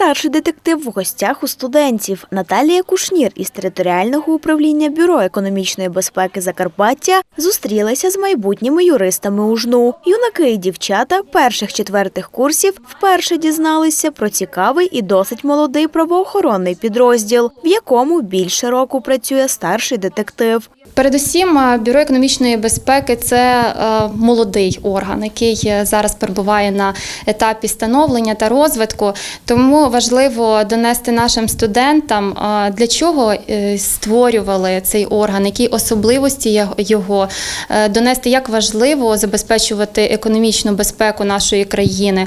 Старший детектив в гостях у студентів Наталія Кушнір із територіального управління Бюро економічної безпеки Закарпаття зустрілася з майбутніми юристами УЖНУ. Юнаки і дівчата перших-четвертих курсів вперше дізналися про цікавий і досить молодий правоохоронний підрозділ, в якому більше року працює старший детектив. Передусім, е, бюро економічної безпеки це е, молодий орган, який е, зараз перебуває на етапі становлення та розвитку. Тому важливо донести нашим студентам, для чого е, створювали цей орган, які особливості його, е, донести, як важливо забезпечувати економічну безпеку нашої країни.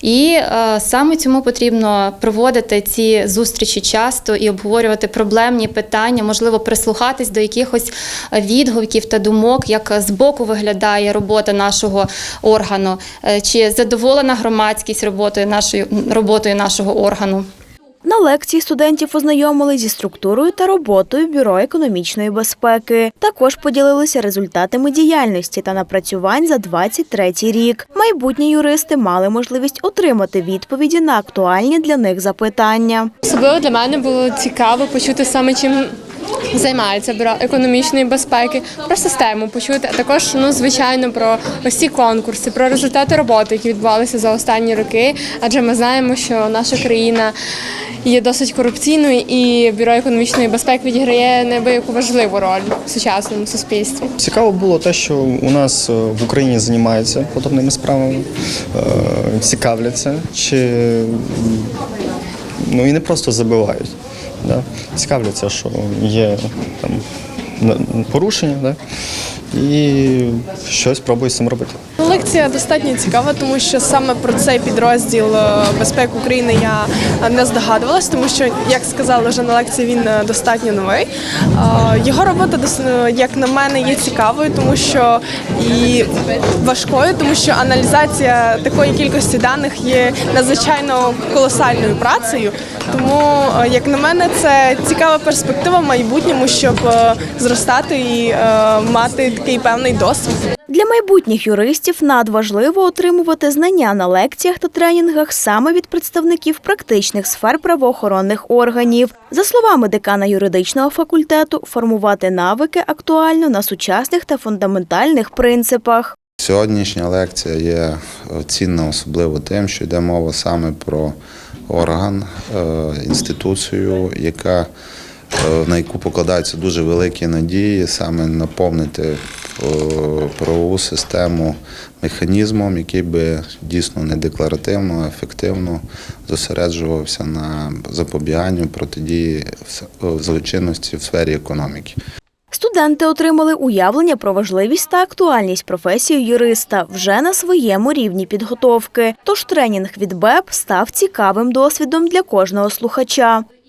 І е, саме цьому потрібно проводити ці зустрічі часто і обговорювати проблемні питання, можливо, прислухатись до якихось відгуків та думок, як збоку виглядає робота нашого органу, чи задоволена громадськість роботою нашої роботою нашого органу. На лекції студентів ознайомили зі структурою та роботою Бюро економічної безпеки. Також поділилися результатами діяльності та напрацювань за 23 рік. Майбутні юристи мали можливість отримати відповіді на актуальні для них запитання. Особливо для мене було цікаво почути саме чим займається бюро економічної безпеки, про систему почути, а також ну звичайно про ось конкурси, про результати роботи, які відбувалися за останні роки. Адже ми знаємо, що наша країна є досить корупційною, і бюро економічної безпеки відіграє неабияку важливу роль в сучасному суспільстві. Цікаво було те, що у нас е, в Україні займаються подобними справами, е, цікавляться, чи ну і не просто забивають. Да? Цікавляться, що є там порушення, да? І щось пробують з цим робити. Лекція достатньо цікава, тому що саме про цей підрозділ е, безпеки України я не здогадувалась, тому що, як сказали вже на лекції, він е, достатньо новий. Е, Його робота, як на мене, є цікавою, тому що і важкою, тому що аналізація такої кількості даних є надзвичайно колосальною працею. Тому, як на мене, це цікава перспектива в майбутньому, щоб зростати і мати такий певний досвід. Для майбутніх юристів надважливо отримувати знання на лекціях та тренінгах саме від представників практичних сфер правоохоронних органів. За словами декана юридичного факультету, формувати навики актуально на сучасних та фундаментальних принципах. Сьогоднішня лекція є е, цінна особливо тим, що йде мова саме про орган, е, інституцію, яка, на яку покладаються дуже великі надії, саме наповнити е, правову систему механізмом, який би дійсно не декларативно, а ефективно зосереджувався на запобіганню протидії е, злочинності в сфері економіки. Студенти отримали уявлення про важливість та актуальність професії юриста вже на своєму рівні підготовки. Тож тренінг від БЕП став цікавим досвідом для кожного слухача.